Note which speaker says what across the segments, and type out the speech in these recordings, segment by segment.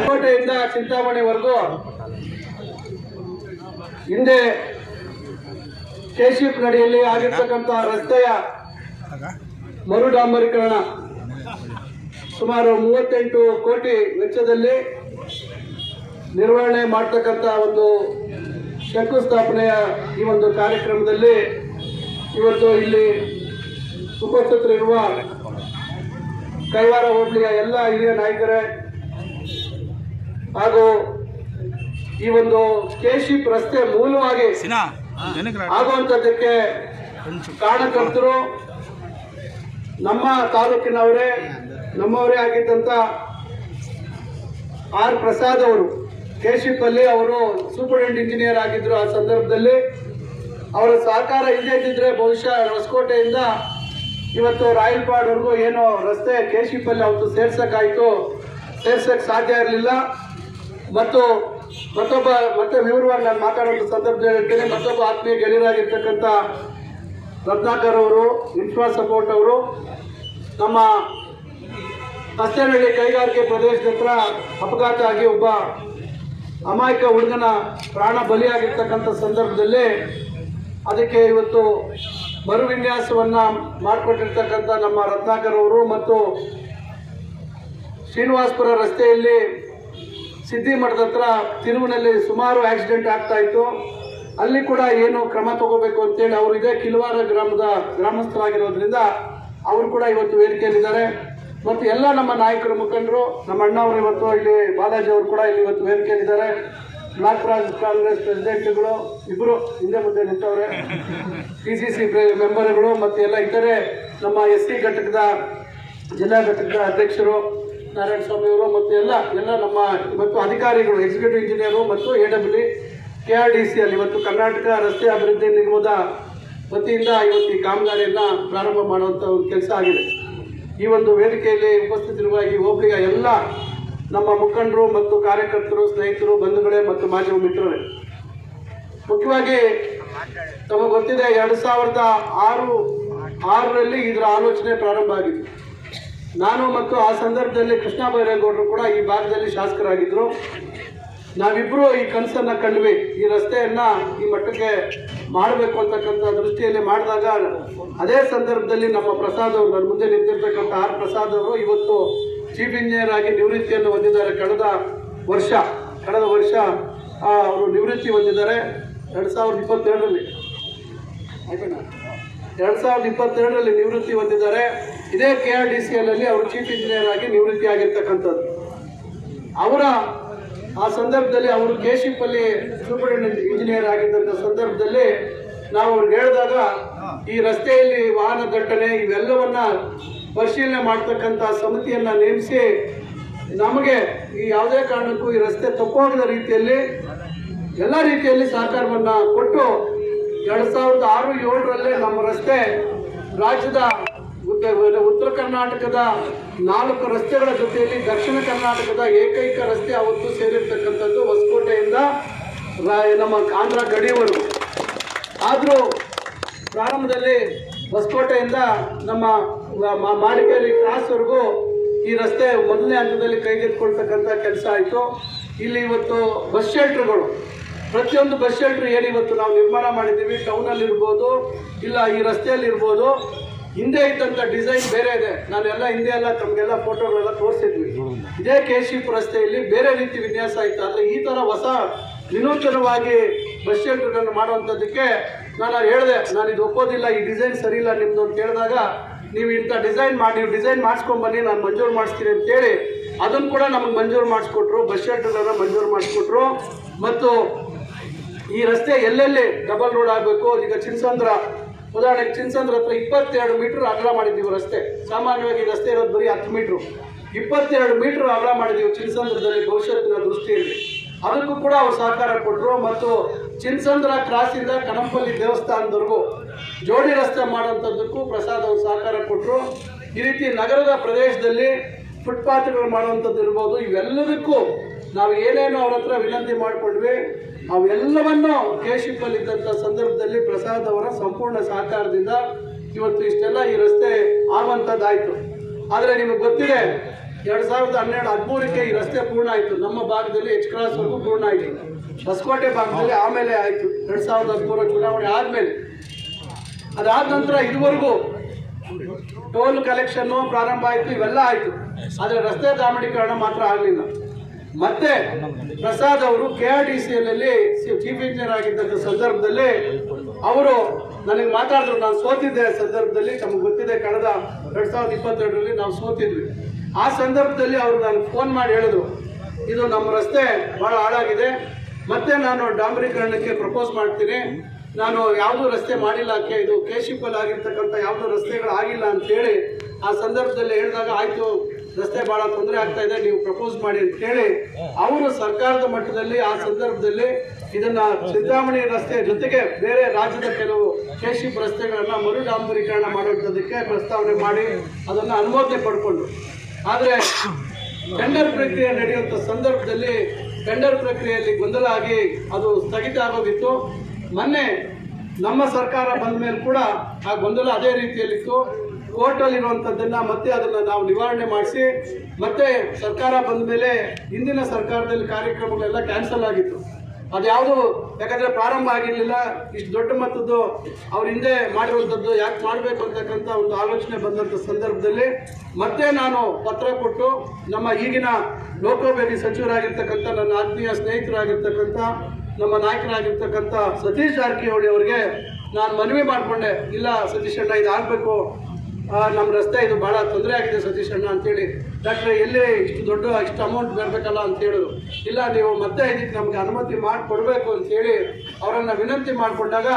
Speaker 1: ಕೋಟೆಯಿಂದ ಚಿಂತಾಮಣಿವರೆಗೂ ಹಿಂದೆ ಕೆಶಿಪ್ ನಡಿಯಲ್ಲಿ ಆಗಿರ್ತಕ್ಕಂಥ ರಸ್ತೆಯ ಮರು ಡಾಂಬರೀಕರಣ ಸುಮಾರು ಮೂವತ್ತೆಂಟು ಕೋಟಿ ವೆಚ್ಚದಲ್ಲಿ ನಿರ್ವಹಣೆ ಮಾಡ್ತಕ್ಕಂಥ ಒಂದು ಶಂಕುಸ್ಥಾಪನೆಯ ಈ ಒಂದು ಕಾರ್ಯಕ್ರಮದಲ್ಲಿ ಇವತ್ತು ಇಲ್ಲಿ ಉಪಸ್ಥಿತರಿರುವ ಕೈವಾರ ಹೋಬಳಿಯ ಎಲ್ಲ ಹಿರಿಯ ನಾಯಕರೇ ಹಾಗೂ ಈ ಒಂದು ಕೆಶಿಪ್ ರಸ್ತೆ ಮೂಲವಾಗಿ
Speaker 2: ಆಗುವಂತದಕ್ಕೆ
Speaker 1: ಆಗುವಂಥದ್ದಕ್ಕೆ ಕಾರಣಕರ್ತರು ನಮ್ಮ ತಾಲೂಕಿನವರೇ ನಮ್ಮವರೇ ಆಗಿದ್ದಂಥ ಆರ್ ಪ್ರಸಾದ್ ಅವರು ಕೇಶಿಪ್ಪಲ್ಲಿ ಅವರು ಸೂಪರಿಂಟೆಂಡೆಂಟ್ ಇಂಜಿನಿಯರ್ ಆಗಿದ್ರು ಆ ಸಂದರ್ಭದಲ್ಲಿ. ಅವರ ಸಹಕಾರ ಇಲ್ಲದೇ ಇದ್ದಿದ್ರೆ ಬಹುಶಃ ಹೊಸಕೋಟೆಯಿಂದ ಇವತ್ತು ರಾಯಲ್ಪಾಡ್ವರೆಗೂ ಏನು ರಸ್ತೆ ಕೇಶಿಪ್ಪಲ್ಲಿ ಅವತ್ತು ಸೇರ್ಸೋಕ್ಕಾಯಿತು ಸೇರ್ಸಕ್ಕೆ ಸಾಧ್ಯ ಇರಲಿಲ್ಲ. ಮತ್ತು ಮತ್ತೊಬ್ಬ, ಮತ್ತೆ ವಿವರವಾಗಿ ನಾನು ಮಾತಾಡೋ ಸಂದರ್ಭದಲ್ಲಿ ಹೇಳ್ತೇನೆ, ಮತ್ತೊಬ್ಬ ಆತ್ಮೀಯ ಗೆಳೆಯರಾಗಿರ್ತಕ್ಕಂಥ ರತ್ನಾಕರ್ ಅವರು, ಇನ್ಫ್ರಾ ಸಪೋರ್ಟ್ ಅವರು. ನಮ್ಮ ಹಸ್ತೇನಹಳ್ಳಿ ಕೈಗಾರಿಕೆ ಪ್ರದೇಶದ ಹತ್ರ ಅಪಘಾತ ಆಗಿ ಒಬ್ಬ ಅಮಾಯಕ ಹುಡುಗನ ಪ್ರಾಣ ಬಲಿಯಾಗಿರ್ತಕ್ಕಂಥ ಸಂದರ್ಭದಲ್ಲಿ ಅದಕ್ಕೆ ಇವತ್ತು ಮರು ವಿನ್ಯಾಸವನ್ನು ಮಾಡಿಕೊಟ್ಟಿರ್ತಕ್ಕಂಥ ನಮ್ಮ ರತ್ನಾಕರ್ ಅವರು ಮತ್ತು ಶ್ರೀನಿವಾಸ್ಪುರ ರಸ್ತೆಯಲ್ಲಿ ಸಿದ್ಧಿಮಠದ ಹತ್ರ ತಿರುವಿನಲ್ಲಿ ಸುಮಾರು ಆಕ್ಸಿಡೆಂಟ್ ಆಗ್ತಾ ಇತ್ತು. ಅಲ್ಲಿ ಕೂಡ ಏನು ಕ್ರಮ ತಗೋಬೇಕು ಅಂತೇಳಿ ಅವರು ಇದೇ ಕಿಲ್ವಾರ ಗ್ರಾಮದ ಗ್ರಾಮಸ್ಥರಾಗಿರೋದ್ರಿಂದ ಅವರು ಕೂಡ ಇವತ್ತು ವೇದಿಕೆಯಲ್ಲಿದ್ದಾರೆ. ಮತ್ತು ಎಲ್ಲ ನಮ್ಮ ನಾಯಕರು ಮುಖಂಡರು, ನಮ್ಮ ಅಣ್ಣವರು ಇವತ್ತು ಇಲ್ಲಿ ಬಾಲಾಜಿ ಅವರು ಕೂಡ ಇಲ್ಲಿ ಇವತ್ತು ವೇದಿಕೆಯಲ್ಲಿದ್ದಾರೆ. ಬ್ಲಾಕ್ ಕಾಂಗ್ರೆಸ್ ಪ್ರೆಸಿಡೆಂಟ್ಗಳು ಇಬ್ಬರು ಹಿಂದೆ ಮುಂದೆ ನಿಂತವ್ರೆ. ಪಿ ಸಿ ಸಿ ಮೆಂಬರ್ಗಳು ಮತ್ತು ಎಲ್ಲ ಇತರೆ ನಮ್ಮ ಎಸ್ ಟಿ ಘಟಕದ ಜಿಲ್ಲಾ ಘಟಕದ ಅಧ್ಯಕ್ಷರು ನಾರಾಯಣ ಸ್ವಾಮಿ ಅವರು ಮತ್ತು ಎಲ್ಲ ಎಲ್ಲ ನಮ್ಮ ಮತ್ತು ಅಧಿಕಾರಿಗಳು ಎಕ್ಸಿಕ್ಯೂಟಿವ್ ಇಂಜಿನಿಯರು ಮತ್ತು A W K R D C ಅಲ್ಲಿ ಇವತ್ತು ಕರ್ನಾಟಕ ರಸ್ತೆ ಅಭಿವೃದ್ಧಿ ನಿಗಮದ ವತಿಯಿಂದ ಇವತ್ತು ಈ ಕಾಮಗಾರಿಯನ್ನು ಪ್ರಾರಂಭ ಮಾಡುವಂಥ ಒಂದು ಕೆಲಸ ಆಗಿದೆ. ಈ ಒಂದು ವೇದಿಕೆಯಲ್ಲಿ ಉಪಸ್ಥಿತಿರುವ ಈ ಹೋಬಳಿಯ ಎಲ್ಲ ನಮ್ಮ ಮುಖಂಡರು ಮತ್ತು ಕಾರ್ಯಕರ್ತರು, ಸ್ನೇಹಿತರು, ಬಂಧುಗಳೇ ಮತ್ತು ಮಾಧ್ಯಮ ಮಿತ್ರರೇ. ಮುಖ್ಯವಾಗಿ ತಮಗೆ ಗೊತ್ತಿದೆ, ಎರಡು ಸಾವಿರದ ಆರು, ಆರರಲ್ಲಿ ಇದರ ಆಲೋಚನೆ ಪ್ರಾರಂಭ ಆಗಿತ್ತು. ನಾನು ಮತ್ತು ಆ ಸಂದರ್ಭದಲ್ಲಿ ಕೃಷ್ಣ ಬೈರೇಗೌಡರು ಕೂಡ ಈ ಭಾಗದಲ್ಲಿ ಶಾಸಕರಾಗಿದ್ದರು ನಾವಿಬ್ಬರು ಈ ಕನಸನ್ನು ಕಂಡ್ವಿ. ಈ ರಸ್ತೆಯನ್ನು ಈ ಮಟ್ಟಕ್ಕೆ ಮಾಡಬೇಕು ಅಂತಕ್ಕಂಥ ದೃಷ್ಟಿಯಲ್ಲಿ ಮಾಡಿದಾಗ ಅದೇ ಸಂದರ್ಭದಲ್ಲಿ ನಮ್ಮ ಪ್ರಸಾದ್ ಅವರು, ನನ್ನ ಮುಂದೆ ನಿಂತಿರ್ತಕ್ಕಂಥ ಆರ್ ಪ್ರಸಾದ್ ಅವರು ಇವತ್ತು ಚೀಫ್ ಇಂಜಿನಿಯರ್ ಆಗಿ ನಿವೃತ್ತಿಯನ್ನು ಹೊಂದಿದ್ದಾರೆ. ಕಳೆದ ವರ್ಷ ಕಳೆದ ವರ್ಷ ಅವರು ನಿವೃತ್ತಿ ಹೊಂದಿದ್ದಾರೆ. ಎರಡು ಸಾವಿರದ ಇಪ್ಪತ್ತೆರಡರಲ್ಲಿ. ಎರಡು ಸಾವಿರದ ಇಪ್ಪತ್ತೆರಡರಲ್ಲಿ ನಿವೃತ್ತಿ ಹೊಂದಿದ್ದಾರೆ. ಇದೇ K R D C L ಅವರು ಚೀಫ್ ಇಂಜಿನಿಯರ್ ಆಗಿ ನಿವೃತ್ತಿ ಆಗಿರ್ತಕ್ಕಂಥದ್ದು. ಅವರ, ಆ ಸಂದರ್ಭದಲ್ಲಿ ಅವರು ಕೆ ಶಿಪಲ್ಲಿ ಸೂಪರಿಂಟೆಂಡೆಂಟ್ ಇಂಜಿನಿಯರ್ ಆಗಿದ್ದಂಥ ಸಂದರ್ಭದಲ್ಲಿ ನಾವು ಅವ್ರಿಗೆ ಹೇಳಿದಾಗ, ಈ ರಸ್ತೆಯಲ್ಲಿ ವಾಹನ ದಟ್ಟಣೆ ಇವೆಲ್ಲವನ್ನ ಪರಿಶೀಲನೆ ಮಾಡ್ತಕ್ಕಂಥ ಸಮಿತಿಯನ್ನು ನೇಮಿಸಿ ನಮಗೆ ಈ ಯಾವುದೇ ಕಾರಣಕ್ಕೂ ಈ ರಸ್ತೆ ತಪ್ಪೋಗದ ರೀತಿಯಲ್ಲಿ ಎಲ್ಲ ರೀತಿಯಲ್ಲಿ ಸಹಕಾರವನ್ನು ಕೊಟ್ಟು ಎರಡು ಸಾವಿರದ ಆರು ಏಳರಲ್ಲೇ ನಮ್ಮ ರಸ್ತೆ ರಾಜ್ಯದ ಉತ್ತ- ಉತ್ತರ ಕರ್ನಾಟಕದ ನಾಲ್ಕು ರಸ್ತೆಗಳ ಜೊತೆಯಲ್ಲಿ ದಕ್ಷಿಣ ಕರ್ನಾಟಕದ ಏಕೈಕ ರಸ್ತೆ ಅವತ್ತು ಸೇರಿರ್ತಕ್ಕಂಥದ್ದು ಹೊಸಕೋಟೆಯಿಂದ ನಮ್ಮ ಆಂಧ್ರ ಗಡಿಯವರು. ಆದರೂ ಪ್ರಾರಂಭದಲ್ಲಿ ಹೊಸಕೋಟೆಯಿಂದ ನಮ್ಮ ಮ- ಮ- ಮಾಳಿಕೇರಿ ಕ್ರಾಸ್ವರೆಗೂ ಈ ರಸ್ತೆ ಮೊದಲನೇ ಹಂತದಲ್ಲಿ ಕೈಗೆತ್ತಿಕೊಳ್ತಕ್ಕಂಥ ಕೆಲಸ ಆಯಿತು. ಇಲ್ಲಿ ಇವತ್ತು ಬಸ್ ಶೆಲ್ಟರ್ಗಳು, ಪ್ರತಿಯೊಂದು ಬಸ್ ಶೆಲ್ಟರ್ ಏನು ಇವತ್ತು ನಾವು ನಿರ್ಮಾಣ ಮಾಡಿದ್ದೀವಿ. ಟೌನಲ್ಲಿರ್ಬೋದು ಇಲ್ಲ ಈ ರಸ್ತೆಯಲ್ಲಿ ಇರ್ಬೋದು. ಹಿಂದೆ ಇದ್ದಂಥ ಡಿಸೈನ್ ಬೇರೆ ಇದೆ. ನಾನೆಲ್ಲ ಹಿಂದೆ ಎಲ್ಲ ತಮಗೆಲ್ಲ ಫೋಟೋಗಳೆಲ್ಲ ತೋರಿಸಿದ್ವಿ. ಇದೇ ಕೇಶಿಪ್ ರಸ್ತೆಯಲ್ಲಿ ಬೇರೆ ರೀತಿ ವಿನ್ಯಾಸ ಇತ್ತು ಆದರೆ ಈ ಥರ ಹೊಸ ವಿನೂತನವಾಗಿ ಬಸ್ ಶೆಲ್ಟರ್ಗಳನ್ನು ಮಾಡುವಂಥದ್ದಕ್ಕೆ ನಾನು ಹೇಳಿದೆ, ನಾನು ಇದು ಒಪ್ಪೋದಿಲ್ಲ, ಈ ಡಿಸೈನ್ ಸರಿ ಇಲ್ಲ ನಿಮ್ಮದು ಅಂತ ಹೇಳಿದಾಗ ನೀವು ಇಂಥ ಡಿಸೈನ್ ಮಾಡಿ, ನೀವು ಡಿಸೈನ್ ಮಾಡಿಸ್ಕೊಂಬನ್ನಿ ನಾನು ಮಂಜೂರು ಮಾಡಿಸ್ತೀನಿ ಅಂತೇಳಿ ಅದನ್ನು ಕೂಡ ನಮಗೆ ಮಂಜೂರು ಮಾಡಿಸ್ಕೊಟ್ರು ಬಸ್ ಶೆಲ್ಟರ್ಗಳನ್ನ ಮಂಜೂರು ಮಾಡಿಸ್ಕೊಟ್ರು. ಮತ್ತು ಈ ರಸ್ತೆ ಎಲ್ಲೆಲ್ಲಿ ಡಬಲ್ ರೋಡ್ ಆಗಬೇಕು, ಈಗ ಚಿನ್ಸಂದ್ರ, ಉದಾಹರಣೆಗೆ ಚಿನ್ಸಂದ್ರ ಹತ್ರ ಇಪ್ಪತ್ತೆರಡು ಮೀಟ್ರ್ ಅಗಲ ಮಾಡಿದ್ದೀವಿ ರಸ್ತೆ. ಸಾಮಾನ್ಯವಾಗಿ ರಸ್ತೆ ಇರೋದು ಬರೀ ಹತ್ತು ಮೀಟ್ರು ಇಪ್ಪತ್ತೆರಡು ಮೀಟ್ರ್ ಅಗಲ ಮಾಡಿದ್ದೀವಿ ಚಿನ್ಸಂದ್ರದಲ್ಲಿ ಭವಿಷ್ಯತ್ತಿನ ದೃಷ್ಟಿಯಲ್ಲಿ. ಅದಕ್ಕೂ ಕೂಡ ಅವ್ರು ಸಹಕಾರ ಕೊಟ್ಟರು ಮತ್ತು ಚಿನ್ಸಂದ್ರ ಕ್ರಾಸಿಂದ ಕಣಂಪಲ್ಲಿ ದೇವಸ್ಥಾನದವರೆಗೂ ಜೋಡಿ ರಸ್ತೆ ಮಾಡುವಂಥದ್ದಕ್ಕೂ ಪ್ರಸಾದ್ ಅವರು ಸಹಕಾರ ಕೊಟ್ಟರು ಈ ರೀತಿ ನಗರದ ಪ್ರದೇಶದಲ್ಲಿ ಫುಟ್ಪಾತ್ಗಳು ಮಾಡುವಂಥದ್ದು ಇರ್ಬೋದು. ಇವೆಲ್ಲದಕ್ಕೂ ನಾವು ಏನೇನು ಅವ್ರ ಹತ್ರ ವಿನಂತಿ ಮಾಡಿಕೊಂಡ್ವಿ. ಅವೆಲ್ಲವನ್ನು ಕೇಶಿಪ್ಪಲ್ಲಿದ್ದಂಥ ಸಂದರ್ಭದಲ್ಲಿ ಪ್ರಸಾದ್ ಅವರ ಸಂಪೂರ್ಣ ಸಹಕಾರದಿಂದ ಇವತ್ತು ಇಷ್ಟೆಲ್ಲ ಈ ರಸ್ತೆ ಆಗುವಂಥದ್ದಾಯಿತು. ಆದರೆ ನಿಮಗೆ ಗೊತ್ತಿದೆ ಎರಡು ಸಾವಿರದ ಹನ್ನೆರಡು ಹದಿಮೂರಕ್ಕೆ ಈ ರಸ್ತೆ ಪೂರ್ಣ ಆಯಿತು. ನಮ್ಮ ಭಾಗದಲ್ಲಿ ಎಚ್ ಕ್ರಾಸ್ವರೆಗೂ ಪೂರ್ಣ ಆಯಿತು. ಹೊಸಕೋಟೆ ಭಾಗದಲ್ಲಿ ಆಮೇಲೆ ಆಯಿತು. ಎರಡು ಸಾವಿರದ ಹದಿಮೂರ ಚುನಾವಣೆ ಆದಮೇಲೆ. ಅದಾದ ನಂತರ ಇದುವರೆಗೂ ಟೋಲ್ ಕಲೆಕ್ಷನ್ನು ಪ್ರಾರಂಭ ಆಯಿತು, ಇವೆಲ್ಲ ಆಯಿತು. ಆದರೆ ರಸ್ತೆ ಡಾಂಬರೀಕರಣ ಮಾತ್ರ ಆಗಲಿಲ್ಲ. ಮತ್ತೆ ಪ್ರಸಾದ್ ಅವರು K R D C chief engineer ಆಗಿದ್ದಂಥ ಸಂದರ್ಭದಲ್ಲಿ ಅವರು ನನಗೆ ಮಾತಾಡಿದ್ರು, ನಾನು ಸೋತಿದ್ದೆ ಸಂದರ್ಭದಲ್ಲಿ. ನಮಗೆ ಗೊತ್ತಿದೆ, ಕಳೆದ ಎರಡ್ ಸಾವಿರದ ಇಪ್ಪತ್ತೆರಡರಲ್ಲಿ ನಾವು ಸೋತಿದ್ವಿ. ಆ ಸಂದರ್ಭದಲ್ಲಿ ಅವರು ನನಗೆ ಫೋನ್ ಮಾಡಿ ಹೇಳಿದ್ರು, ಇದು ನಮ್ಮ ರಸ್ತೆ ಬಹಳ ಹಾಳಾಗಿದೆ, ಮತ್ತೆ ನಾನು ಡಾಂಬರೀಕರಣಕ್ಕೆ ಪ್ರಪೋಸ್ ಮಾಡ್ತೀನಿ, ನಾನು ಯಾವುದೂ ರಸ್ತೆ ಮಾಡಿಲ್ಲ ಇದು ಕೇಶಿಪಲ್ ಆಗಿರ್ತಕ್ಕಂಥ ಯಾವುದೂ ರಸ್ತೆಗಳು ಆಗಿಲ್ಲ ಅಂತೇಳಿ ಆ ಸಂದರ್ಭದಲ್ಲಿ ಹೇಳಿದಾಗ, ಆಯಿತು, ರಸ್ತೆ ಭಾಳ ತೊಂದರೆ ಆಗ್ತಾ ಇದೆ, ನೀವು ಪ್ರಪೋಸ್ ಮಾಡಿ ಅಂತ ಹೇಳಿ ಅವರು ಸರ್ಕಾರದ ಮಟ್ಟದಲ್ಲಿ ಆ ಸಂದರ್ಭದಲ್ಲಿ ಇದನ್ನು ಚಿಂತಾಮಣಿ ರಸ್ತೆ ಜೊತೆಗೆ ಬೇರೆ ರಾಜ್ಯದ ಕೆಲವು ಕೇಶಿಪ್ ರಸ್ತೆಗಳನ್ನು ಮರು ಡಾಂಬರೀಕರಣ ಮಾಡುವಂಥದ್ದಕ್ಕೆ ಪ್ರಸ್ತಾವನೆ ಮಾಡಿ, ಅದನ್ನು ಅನುಮೋದನೆ ಪಡ್ಕೊಂಡು. ಆದರೆ ಟೆಂಡರ್ ಪ್ರಕ್ರಿಯೆ ನಡೆಯುವಂಥ ಸಂದರ್ಭದಲ್ಲಿ ಟೆಂಡರ್ ಪ್ರಕ್ರಿಯೆಯಲ್ಲಿ ಗೊಂದಲ ಆಗಿ ಅದು ಸ್ಥಗಿತ ಆಗೋಗಿತ್ತು. ಮೊನ್ನೆ ನಮ್ಮ ಸರ್ಕಾರ ಬಂದ ಮೇಲೆ ಕೂಡ ಆ ಗೊಂದಲ ಅದೇ ರೀತಿಯಲ್ಲಿತ್ತು. ಕೋರ್ಟಲ್ಲಿ ಇರುವಂಥದ್ದನ್ನ ಮತ್ತೆ ಅದನ್ನು ನಾವು ನಿವಾರಣೆ ಮಾಡಿಸಿ ಮತ್ತೆ ಸರ್ಕಾರ ಬಂದ ಮೇಲೆ ಹಿಂದಿನ ಸರ್ಕಾರದಲ್ಲಿ ಕಾರ್ಯಕ್ರಮಗಳೆಲ್ಲ ಕ್ಯಾನ್ಸಲ್ ಆಗಿತ್ತು. ಅದ್ಯಾವುದು ಯಾಕಂದ್ರೆ ಪ್ರಾರಂಭ ಆಗಿರಲಿಲ್ಲ, ಇಷ್ಟು ದೊಡ್ಡ ಮತದ್ದು ಅವ್ರ ಹಿಂದೆ ಮಾಡಿರುವಂಥದ್ದು ಯಾಕೆ ಮಾಡಬೇಕು ಅಂತಕ್ಕಂಥ ಒಂದು ಆಲೋಚನೆ ಬಂದಂಥ ಸಂದರ್ಭದಲ್ಲಿ ಮತ್ತೆ ನಾನು ಪತ್ರ ಕೊಟ್ಟು ನಮ್ಮ ಈಗಿನ ಲೋಕೋಪಯೋಗಿ ಸಚಿವರಾಗಿರ್ತಕ್ಕಂಥ, ನನ್ನ ಆತ್ಮೀಯ ಸ್ನೇಹಿತರಾಗಿರ್ತಕ್ಕಂಥ, ನಮ್ಮ ನಾಯಕರಾಗಿರ್ತಕ್ಕಂಥ ಸತೀಶ್ ಜಾರಕಿಹೊಳಿ ಅವರಿಗೆ ನಾನು ಮನವಿ ಮಾಡಿಕೊಂಡೆ, ಇಲ್ಲ ಸತೀಶ್ ಅಣ್ಣ ಇದು ಆಗಬೇಕು ನಮ್ಮ ರಸ್ತೆ ಇದು ಭಾಳ ತೊಂದರೆ ಆಗಿದೆ ಸತೀಶ್ ಅಣ್ಣ ಅಂತೇಳಿ. ಡಾಕ್ಟ್ರೆ, ಎಲ್ಲಿ ಇಷ್ಟು ದೊಡ್ಡ, ಇಷ್ಟು ಅಮೌಂಟ್ ಬರಬೇಕಲ್ಲ ಅಂತ ಹೇಳಿದ್ರು. ಇಲ್ಲ, ನೀವು ಮತ್ತೆ ಇದಕ್ಕೆ ನಮಗೆ ಅನುಮತಿ ಮಾಡಿಕೊಡ್ಬೇಕು ಅಂತೇಳಿ ಅವರನ್ನು ವಿನಂತಿ ಮಾಡಿಕೊಂಡಾಗ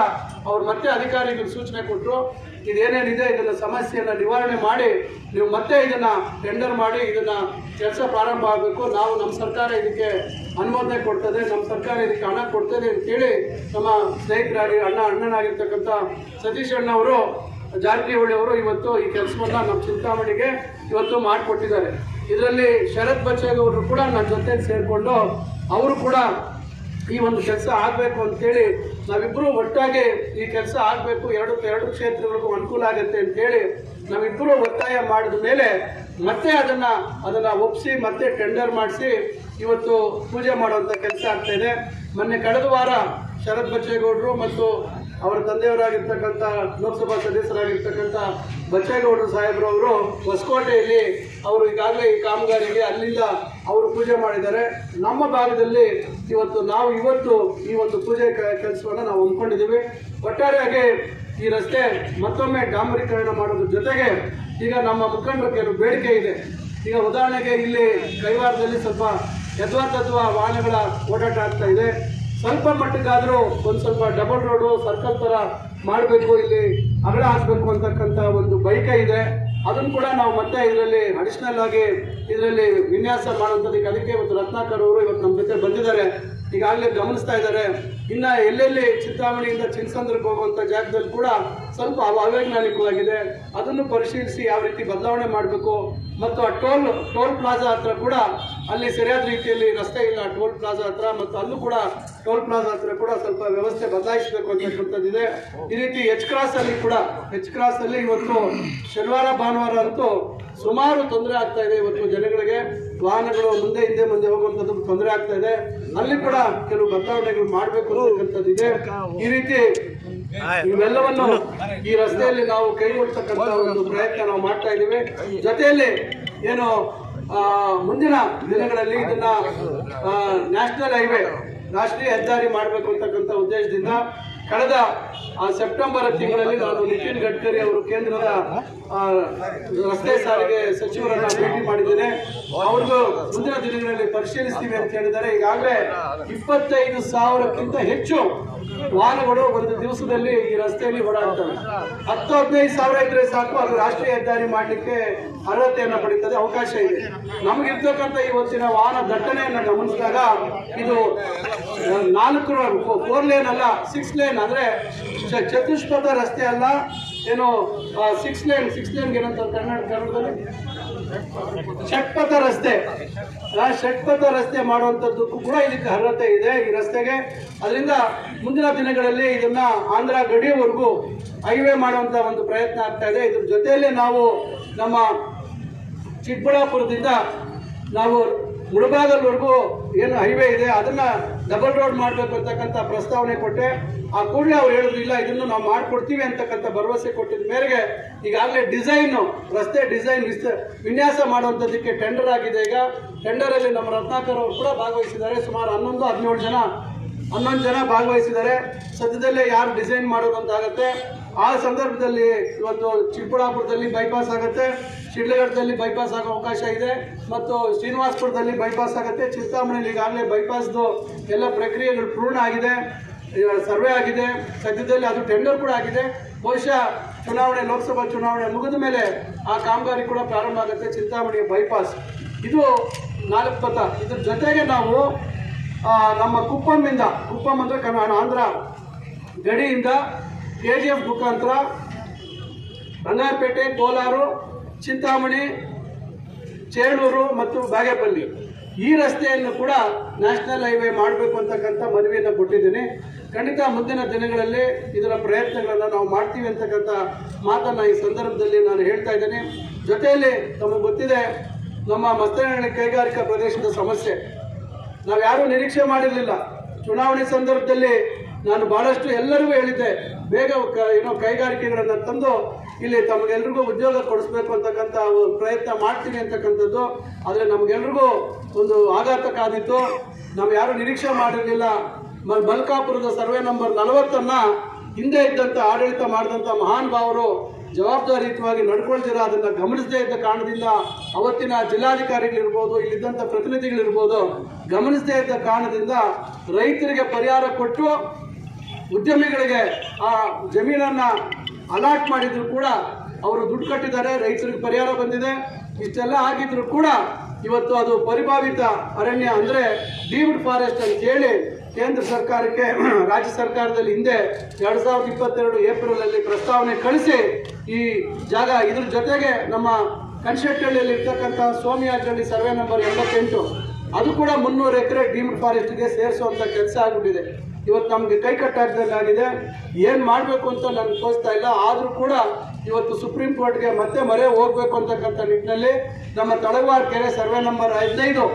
Speaker 1: ಅವ್ರು ಮತ್ತೆ ಅಧಿಕಾರಿಗಳು ಸೂಚನೆ ಕೊಟ್ಟರು ಇದೇನೇನಿದೆ, ಇದನ್ನು ಸಮಸ್ಯೆಯನ್ನು ನಿವಾರಣೆ ಮಾಡಿ, ನೀವು ಮತ್ತೆ ಇದನ್ನು ಟೆಂಡರ್ ಮಾಡಿ, ಇದನ್ನು ಕೆಲಸ ಪ್ರಾರಂಭ ಆಗಬೇಕು. ನಾವು ನಮ್ಮ ಸರ್ಕಾರ ಇದಕ್ಕೆ ಅನುಮೋದನೆ ಕೊಡ್ತದೆ, ನಮ್ಮ ಸರ್ಕಾರ ಇದಕ್ಕೆ ಹಣ ಕೊಡ್ತದೆ ಅಂತೇಳಿ ನಮ್ಮ ಸ್ನೇಹಿತರಾಗಿ ಅಣ್ಣ, ಅಣ್ಣನಾಗಿರ್ತಕ್ಕಂಥ ಸತೀಶ್ ಅಣ್ಣ ಅವರು ಜಾರಕಿಹೊಳಿ ಅವರು ಇವತ್ತು ಈ ಕೆಲಸವನ್ನ ನಮ್ಮ ಚಿಂತಾಮಣಿಗೆ ಇವತ್ತು ಮಾಡಿಕೊಟ್ಟಿದ್ದಾರೆ. ಇದರಲ್ಲಿ ಶರತ್ ಬಚ್ಚೇಗೌಡರು ಕೂಡ ನನ್ನ ಜೊತೆ ಸೇರಿಕೊಂಡು ಅವರು ಕೂಡ ಈ ಒಂದು ಕೆಲಸ ಆಗಬೇಕು ಅಂತೇಳಿ ನಾವಿಬ್ಬರು ಒಟ್ಟಾಗಿ ಈ ಕೆಲಸ ಆಗಬೇಕು, ಎರಡು ಎರಡು ಕ್ಷೇತ್ರಗಳಿಗೂ ಅನುಕೂಲ ಆಗುತ್ತೆ ಅಂತೇಳಿ ನಾವಿಬ್ಬರು ಒತ್ತಾಯ ಮಾಡಿದ ಮೇಲೆ ಮತ್ತೆ ಅದನ್ನು ಅದನ್ನು ಒಪ್ಪಿಸಿ ಮತ್ತೆ ಟೆಂಡರ್ ಮಾಡಿಸಿ ಇವತ್ತು ಪೂಜೆ ಮಾಡುವಂಥ ಕೆಲಸ ಆಗ್ತಾ ಇದೆ. ಮೊನ್ನೆ ಕಳೆದ ವಾರ ಶರತ್ ಬಚ್ಚೇಗೌಡರು ಮತ್ತು ಅವರ ತಂದೆಯವರಾಗಿರ್ತಕ್ಕಂಥ ಲೋಕಸಭಾ ಸದಸ್ಯರಾಗಿರ್ತಕ್ಕಂಥ ಬಚ್ಚೇಗೌಡರು ಸಾಹೇಬರು ಅವರು ಹೊಸಕೋಟೆಯಲ್ಲಿ ಅವರು ಈಗಾಗಲೇ ಈ ಕಾಮಗಾರಿಗೆ ಅಲ್ಲಿಂದ ಅವರು ಪೂಜೆ ಮಾಡಿದ್ದಾರೆ. ನಮ್ಮ ಭಾಗದಲ್ಲಿ ಇವತ್ತು ನಾವು ಇವತ್ತು ಈ ಒಂದು ಪೂಜೆ ಕೆಲಸವನ್ನು ನಾವು ಅಂದ್ಕೊಂಡಿದ್ದೀವಿ ಒಟ್ಟಾರೆಯಾಗಿ ಈ ರಸ್ತೆ ಮತ್ತೊಮ್ಮೆ ಡಾಂಬರೀಕರಣ ಮಾಡೋದ್ರ ಜೊತೆಗೆ ಈಗ ನಮ್ಮ ಮುಖಂಡರ ಕೆಲವು ಬೇಡಿಕೆ ಇದೆ. ಈಗ ಉದಾಹರಣೆಗೆ ಇಲ್ಲಿ ಕೈವಾರದಲ್ಲಿ ಸ್ವಲ್ಪ ಯಥಾತತ್ವ ವಾಹನಗಳ ಓಡಾಟ ಆಗ್ತಾ ಇದೆ. ಸ್ವಲ್ಪ ಮಟ್ಟಕ್ಕಾದರೂ ಒಂದು ಸ್ವಲ್ಪ ಡಬಲ್ ರೋಡು ಸರ್ಕಲ್ ಥರ ಮಾಡಬೇಕು ಇಲ್ಲಿ, ಅಗಲ ಹಾಕಬೇಕು ಅಂತಕ್ಕಂಥ ಒಂದು ಬೈಕ ಇದೆ. ಅದನ್ನು ಕೂಡ ನಾವು ಮತ್ತೆ ಇದರಲ್ಲಿ ಅಡಿಷನಲ್ ಆಗಿ ಇದರಲ್ಲಿ ವಿನ್ಯಾಸ ಮಾಡುವಂಥದ್ದಕ್ಕೆ ಅದಕ್ಕೆ ಇವತ್ತು ರತ್ನಾಕರ್ ಅವರು ಇವತ್ತು ನಮ್ಮ ಜೊತೆ ಬಂದಿದ್ದಾರೆ. ಈಗಾಗಲೇ ಗಮನಿಸ್ತಾ ಇದ್ದಾರೆ. ಇನ್ನ ಎಲ್ಲೆಲ್ಲಿ ಚಿಂತಾಮಣಿಯಿಂದ ಚಿನ್ಸಂದ್ರಕ್ಕೆ ಹೋಗುವಂಥ ಜಾಗದಲ್ಲಿ ಕೂಡ ಸ್ವಲ್ಪ ಅವ ಅವೈಜ್ಞಾನಿಕವಾಗಿದೆ ಅದನ್ನು ಪರಿಶೀಲಿಸಿ ಯಾವ ರೀತಿ ಬದಲಾವಣೆ ಮಾಡಬೇಕು. ಮತ್ತು ಆ ಟೋಲ್ ಟೋಲ್ ಪ್ಲಾಜಾ ಹತ್ರ ಕೂಡ ಅಲ್ಲಿ ಸರಿಯಾದ ರೀತಿಯಲ್ಲಿ ರಸ್ತೆ ಇಲ್ಲ, ಟೋಲ್ ಪ್ಲಾಜಾ ಹತ್ರ ಮತ್ತು ಅಲ್ಲೂ ಕೂಡ ಟೋಲ್ ಪ್ಲಾಜಾ ಹತ್ರ ಕೂಡ ಸ್ವಲ್ಪ ವ್ಯವಸ್ಥೆ ಬದಲಾಯಿಸಬೇಕು ಅಂತಕ್ಕಂಥದ್ದಿದೆ ಈ ರೀತಿ ಎಚ್ ಕ್ರಾಸ್ ಅಲ್ಲಿ ಕೂಡ ಎಚ್ ಕ್ರಾಸ್ ಅಲ್ಲಿ ಇವತ್ತು ಶನಿವಾರ, ಭಾನುವಾರ ಅಂತೂ ಸುಮಾರು ತೊಂದರೆ ಆಗ್ತಾ ಇದೆ ಇವತ್ತು ಜನಗಳಿಗೆ. ವಾಹನಗಳು ಮುಂದೆ ಹಿಂದೆ ಮುಂದೆ ಹೋಗುವಂಥದ್ದು ತೊಂದರೆ ಆಗ್ತಾ ಇದೆ. ಅಲ್ಲಿ ಕೂಡ ಕೆಲವು ಬದಲಾವಣೆಗಳು ಮಾಡಬೇಕು ಅಂತಕ್ಕಂಥದ್ದಿದೆ ಈ ರೀತಿ ಇವೆಲ್ಲವನ್ನು ಈ ರಸ್ತೆಯಲ್ಲಿ ನಾವು ಕೈಗೊಳ್ತಕ್ಕಂಥ ಒಂದು ಪ್ರಯತ್ನ ನಾವು ಮಾಡ್ತಾ ಇದ್ದೀವಿ. ಜೊತೆಯಲ್ಲಿ ಏನು ಮುಂದಿನ ದಿನಗಳಲ್ಲಿ ಇದನ್ನ ನ್ಯಾಷನಲ್ ಹೈವೇ ರಾಷ್ಟ್ರೀಯ ಹೆದ್ದಾರಿ ಮಾಡಬೇಕು ಅಂತಕ್ಕಂಥ ಉದ್ದೇಶದಿಂದ ಕಳೆದ ಸೆಪ್ಟೆಂಬರ್ ತಿಂಗಳಲ್ಲಿ ನಾನು ನಿತಿನ್ ಗಡ್ಕರಿ ಅವರು ಕೇಂದ್ರದ ರಸ್ತೆ ಸಾರಿಗೆ ಸಚಿವರನ್ನ ಭೇಟಿ ಮಾಡಿದ್ದೇನೆ. ಅವ್ರಿಗೂ ಮುಂದಿನ ದಿನಗಳಲ್ಲಿ ಪರಿಶೀಲಿಸ್ತೀವಿ ಅಂತ ಹೇಳಿದ್ದಾರೆ. ಈಗಾಗಲೇ ಇಪ್ಪತ್ತೈದು ಸಾವಿರಕ್ಕಿಂತ ಹೆಚ್ಚು ವಾಹನಗಳು ಒಂದು ದಿವಸದಲ್ಲಿ ಈ ರಸ್ತೆಯಲ್ಲಿ ಓಡಾಡ್ತವೆ ಹತ್ತು, ಹದಿನೈದು ಸಾವಿರ ಇದ್ರೆ ಸಾಕು, ಅದು ರಾಷ್ಟ್ರೀಯ ಹೆದ್ದಾರಿ ಮಾಡಲಿಕ್ಕೆ ಅರ್ಹತೆಯನ್ನು ಪಡೀತದೆ, ಅವಕಾಶ ಇದೆ. ನಮಗಿರ್ತಕ್ಕಂಥ ಇವತ್ತಿನ ವಾಹನ ದಟ್ಟಣೆಯನ್ನು ಗಮನಿಸಿದಾಗ ಇದು ನಾಲ್ಕು ಫೋರ್ ಲೇನ್ ಅಲ್ಲ, ಸಿಕ್ಸ್ ಲೇನ್ ಅಂದ್ರೆ ಚತುಷ್ಪಥ ರಸ್ತೆ ಅಲ್ಲ, ಏನು ಸಿಕ್ಸ್ ಲೇನ್ ಸಿಕ್ಸ್ ಲೇನ್ಗೆ ಏನಂತಾರೆ ಕನ್ನಡ ಕನ್ನಡದಲ್ಲಿ ಷಟ್ಪಥ ರಸ್ತೆ. ಆ ಷಟ್ಪಥ ರಸ್ತೆ ಮಾಡುವಂಥದ್ದಕ್ಕೂ ಕೂಡ ಇದಕ್ಕೆ ಅರ್ಹತೆ ಇದೆ ಈ ರಸ್ತೆಗೆ. ಅದರಿಂದ ಮುಂದಿನ ದಿನಗಳಲ್ಲಿ ಇದನ್ನ ಆಂಧ್ರ ಗಡಿವರೆಗೂ ಹೈವೇ ಮಾಡುವಂತ ಒಂದು ಪ್ರಯತ್ನ ಆಗ್ತಾ ಇದೆ. ಇದ್ರ ಜೊತೆಯಲ್ಲಿ ನಾವು ನಮ್ಮ ಚಿಕ್ಕಬಳ್ಳಾಪುರದಿಂದ ನಾವು ಮುಳಬಾಗಲ್ವರೆಗೂ ಏನು ಹೈವೇ ಇದೆ, ಅದನ್ನ ಡಬಲ್ ರೋಡ್ ಮಾಡಬೇಕು ಅಂತಕ್ಕಂಥ ಪ್ರಸ್ತಾವನೆ ಕೊಟ್ಟೆ. ಆ ಕೂಡಲೇ ಅವ್ರು ಹೇಳಿದ್ರು, ಇಲ್ಲ, ಇದನ್ನು ನಾವು ಮಾಡಿಕೊಡ್ತೀವಿ ಅಂತಕ್ಕಂಥ ಭರವಸೆ ಕೊಟ್ಟಿದ್ದ ಮೇರೆಗೆ ಈಗಾಗಲೇ ಡಿಸೈನು ರಸ್ತೆ ಡಿಸೈನ್ ವಿಸ್ತ, ವಿನ್ಯಾಸ ಮಾಡುವಂಥದ್ದಕ್ಕೆ ಟೆಂಡರ್ ಆಗಿದೆ ಈಗ. ಟೆಂಡರಲ್ಲಿ ನಮ್ಮ ರತ್ನಾಕರ್ ಅವರು ಕೂಡ ಭಾಗವಹಿಸಿದ್ದಾರೆ. ಸುಮಾರು ಹನ್ನೊಂದು, ಹದಿನೇಳು ಜನ, ಹನ್ನೊಂದು ಜನ ಭಾಗವಹಿಸಿದ್ದಾರೆ. ಸದ್ಯದಲ್ಲೇ ಯಾರು ಡಿಸೈನ್ ಮಾಡೋದಂತಾಗತ್ತೆ. ಆ ಸಂದರ್ಭದಲ್ಲಿ ಇವತ್ತು ಚಿಕ್ಕಬಳ್ಳಾಪುರದಲ್ಲಿ ಬೈಪಾಸ್ ಆಗುತ್ತೆ, ಶಿಡ್ಲಘಟ್ಟದಲ್ಲಿ ಬೈಪಾಸ್ ಆಗೋ ಅವಕಾಶ ಇದೆ ಮತ್ತು ಶ್ರೀನಿವಾಸಪುರದಲ್ಲಿ ಬೈಪಾಸ್ ಆಗುತ್ತೆ. ಚಿಂತಾಮಣಿಯಲ್ಲಿ ಈಗಾಗಲೇ ಬೈಪಾಸ್ದು ಎಲ್ಲ ಪ್ರಕ್ರಿಯೆಗಳು ಪೂರ್ಣ ಆಗಿದೆ ಸರ್ವೆ ಆಗಿದೆ. ಸದ್ಯದಲ್ಲಿ ಅದು ಟೆಂಡರ್ ಕೂಡ ಆಗಿದೆ. ಬಹುಶಃ ಚುನಾವಣೆ, ಲೋಕಸಭಾ ಚುನಾವಣೆ ಮುಗಿದ ಮೇಲೆ ಆ ಕಾಮಗಾರಿ ಕೂಡ ಪ್ರಾರಂಭ ಆಗುತ್ತೆ ಚಿಂತಾಮಣಿ ಬೈಪಾಸ್ ಇದು ನಾಲ್ಕು ಪಥ. ಇದ್ರ ಜೊತೆಗೆ ನಾವು ನಮ್ಮ ಕುಪ್ಪಂನಿಂದ, ಕುಪ್ಪಂ ಅಂದರೆ ಕರ್ನಾಟಕ ಆಂಧ್ರ ಗಡಿಯಿಂದ ಕೆ ಜಿ ಎಫ್ ಮುಖಾಂತರ ರಂಗಾರಪೇಟೆ ಕೋಲಾರು, ಚಿಂತಾಮಣಿ ಚೇಳೂರು ಮತ್ತು ಬಾಗೇಪಲ್ಲಿ. ಈ ರಸ್ತೆಯನ್ನು ಕೂಡ ನ್ಯಾಷನಲ್ ಹೈವೇ ಮಾಡಬೇಕು ಅಂತಕ್ಕಂಥ ಮನವಿಯನ್ನು ಕೊಟ್ಟಿದ್ದೀನಿ. ಖಂಡಿತ ಮುಂದಿನ ದಿನಗಳಲ್ಲಿ ಇದರ ಪ್ರಯತ್ನಗಳನ್ನು ನಾವು ಮಾಡ್ತೀವಿ ಅಂತಕ್ಕಂಥ ಮಾತನ್ನು ಈ ಸಂದರ್ಭದಲ್ಲಿ ನಾನು ಹೇಳ್ತಾ ಇದ್ದೇನೆ. ಜೊತೆಯಲ್ಲಿ ತಮಗೆ ಗೊತ್ತಿದೆ, ನಮ್ಮ ಮಸ್ತನಹಳ್ಳಿ ಕೈಗಾರಿಕಾ ಪ್ರದೇಶದ ಸಮಸ್ಯೆ. ನಾವು ಯಾರೂ ನಿರೀಕ್ಷೆ ಮಾಡಿರಲಿಲ್ಲ. ಚುನಾವಣೆ ಸಂದರ್ಭದಲ್ಲಿ ನಾನು ಬಹಳಷ್ಟು ಎಲ್ಲರಿಗೂ ಹೇಳಿದ್ದೆ, ಬೇಗ ಏನೋ ಕೈಗಾರಿಕೆಗಳನ್ನು ತಂದು ಇಲ್ಲಿ ತಮಗೆಲ್ರಿಗೂ ಉದ್ಯೋಗ ಕೊಡಿಸ್ಬೇಕು ಅಂತಕ್ಕಂಥ ಪ್ರಯತ್ನ ಮಾಡ್ತೀನಿ ಅಂತಕ್ಕಂಥದ್ದು. ಆದರೆ ನಮಗೆಲ್ರಿಗೂ ಒಂದು ಆಘಾತಕ್ಕಾದಿತ್ತು ನಾವು ಯಾರೂ ನಿರೀಕ್ಷೆ ಮಾಡಿರಲಿಲ್ಲ. ಮಲ್ಕಾಪುರದ ಸರ್ವೆ ನಂಬರ್ ನಲವತ್ತನ್ನು ಹಿಂದೆ ಇದ್ದಂಥ ಆಡಳಿತ ಮಾಡಿದಂಥ ಮಹಾನ್ ಭಾವರು ಜವಾಬ್ದಾರಿಯುತವಾಗಿ ನಡ್ಕೊಳ್ದಿರ ಅದನ್ನು ಗಮನಿಸದೇ ಇದ್ದ ಕಾರಣದಿಂದ ಅವತ್ತಿನ ಜಿಲ್ಲಾಧಿಕಾರಿಗಳಿರ್ಬೋದು ಇಲ್ಲಿದ್ದಂಥ ಪ್ರತಿನಿಧಿಗಳಿರ್ಬೋದು ಗಮನಿಸದೇ ಇದ್ದ ಕಾರಣದಿಂದ ರೈತರಿಗೆ ಪರಿಹಾರ ಕೊಟ್ಟು ಉದ್ಯಮಿಗಳಿಗೆ ಆ ಜಮೀನನ್ನು ಅಲಾಟ್ ಮಾಡಿದ್ರು ಕೂಡ ಅವರು ದುಡ್ಡು ಕಟ್ಟಿದ್ದಾರೆ, ರೈತರಿಗೆ ಪರಿಹಾರ ಬಂದಿದೆ. ಇಷ್ಟೆಲ್ಲ ಆಗಿದ್ರು ಕೂಡ ಇವತ್ತು ಅದು ಪರಿಭಾವಿತ ಅರಣ್ಯ ಅಂದರೆ ಡೀಮ್ಡ್ ಫಾರೆಸ್ಟ್ ಅಂತ ಹೇಳಿ ಕೇಂದ್ರ ಸರ್ಕಾರಕ್ಕೆ, ರಾಜ್ಯ ಸರ್ಕಾರದಲ್ಲಿ ಹಿಂದೆ ಎರಡು ಸಾವಿರದ ಇಪ್ಪತ್ತೆರಡು ಏಪ್ರಿಲಲ್ಲಿ ಪ್ರಸ್ತಾವನೆ ಕಳಿಸಿ ಈ ಜಾಗ ಇದ್ರ ಜೊತೆಗೆ ನಮ್ಮ ಕನ್ಶೆಟ್ಟಹಳ್ಳಿಯಲ್ಲಿ ಇರ್ತಕ್ಕಂಥ ಸೋಮಿಯಾಜಹಳ್ಳಿ ಸರ್ವೆ ನಂಬರ್ ಎಂಬತ್ತೆಂಟು. ಅದು ಕೂಡ ಮುನ್ನೂರು ಎಕರೆ ಡೀಮ್ಡ್ ಫಾರೆಸ್ಟ್ಗೆ ಸೇರಿಸುವಂಥ ಕೆಲಸ ಆಗಿಬಿಟ್ಟಿದೆ. ಇವತ್ತು ನಮಗೆ ಕೈ ಕಟ್ಟಾಗ್ದಂಗಾಗಿದೆ. ಏನು ಮಾಡಬೇಕು ಅಂತ ನನಗೆ ತೋರಿಸ್ತಾ ಇಲ್ಲ. ಆದರೂ ಕೂಡ ಇವತ್ತು ಸುಪ್ರೀಂ ಕೋರ್ಟ್ಗೆ ಮತ್ತೆ ಮರೆ ಹೋಗಬೇಕು ಅಂತಕ್ಕಂಥ ನಿಟ್ಟಿನಲ್ಲಿ ನಮ್ಮ ತಳವಾರ ಕೆರೆ ಸರ್ವೆ ನಂಬರ್ ಹದಿನೈದು